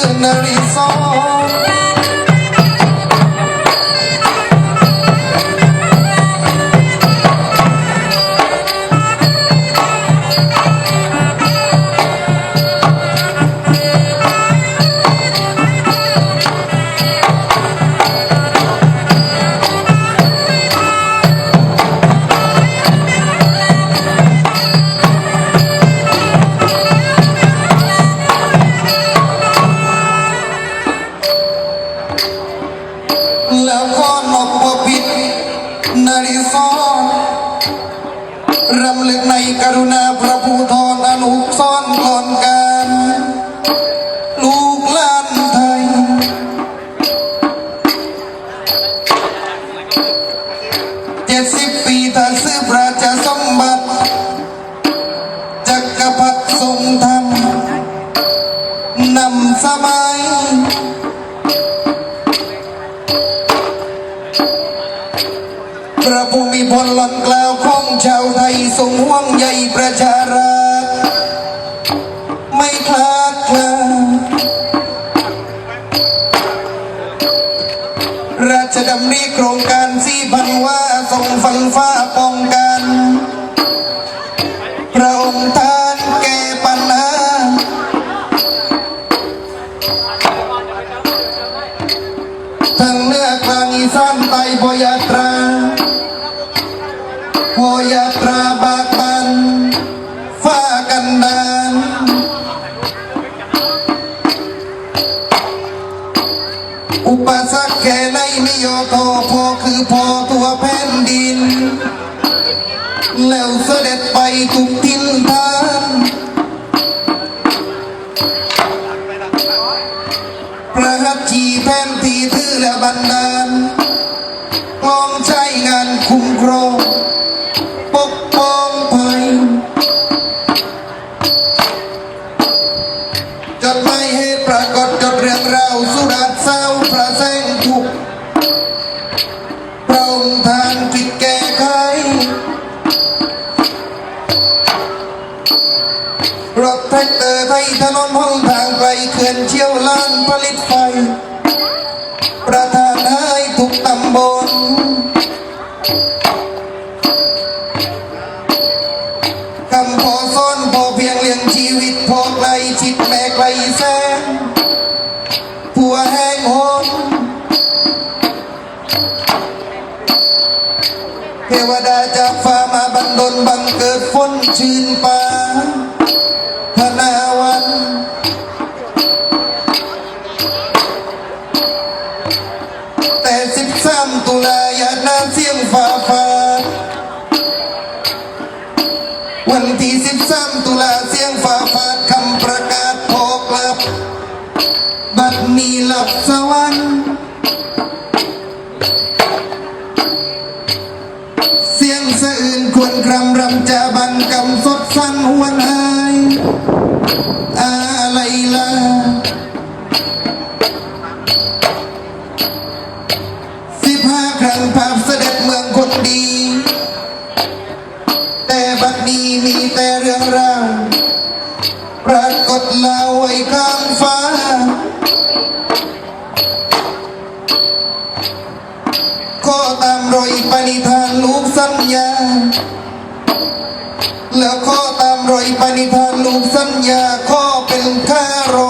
missionary song. รำลึกในกรุณาพระภูทรอนุซ่อนก่อนการลูกหลานไทย เจ็ดสิบปีถ้าซื้อพระจะสมบัติจักรพรรดิทรงธรรมนำสมัย พระภูมิพลหลังกล่าวของชาวไทยทรงห่วงใยประชารัฐไม่คลาดเคลื่อนราชดำริโครงการสี่พันว่าทรงฟังฟ้าป้องกัน พอยาตราบากบันฟ้ากันดานอุปสรรคแค่ไหนไม่ย่อท้อพอคือพอตัวแผ่นดิน แล้วเสด็จไปทุกทิศทางพระหัตถ์ที่แผ่นที่ถือและบันดา เศร้าพระแสงทุกข์พระองค์ทานคิดแก้ไขรถแท็กเตอร์ไทยถนนหนทางไกลเขื่อนเชี่ยวล้านผลิตไฟ ประทานให้ทุกตำบลคำพอซ่อนพอเพียงเลี้ยงชีวิตพอไกลชิดแม่ไกลแสนผัวแห้ เทวดาจากฟ้ามาบันดลบังเกิดฝนชื่นปานพนาวันแต่สิบสามตุลาอย่าน้ำเสียงฟ้าฟ้าวันที่สิบสามตุลาเสียงฟ้าฟาดคำประกาศพอกลับ บัดนี้หลับสวรรค์ เสียงสะอื่นควรครำรำจะบันกำสดสั้นหวนหายอะไรล่ะสิบห้าครั้งภาพเสด็จเมืองคนดี แต่บัดนี้มีแต่เรื่องราวปรากฏล่าไว้ข้างฟ้า ก็ตามรอยปณิธานลูกสัญญา แล้วข้อตามรอยปณิธานลูกสัญญา ข้อเป็นข้ารอ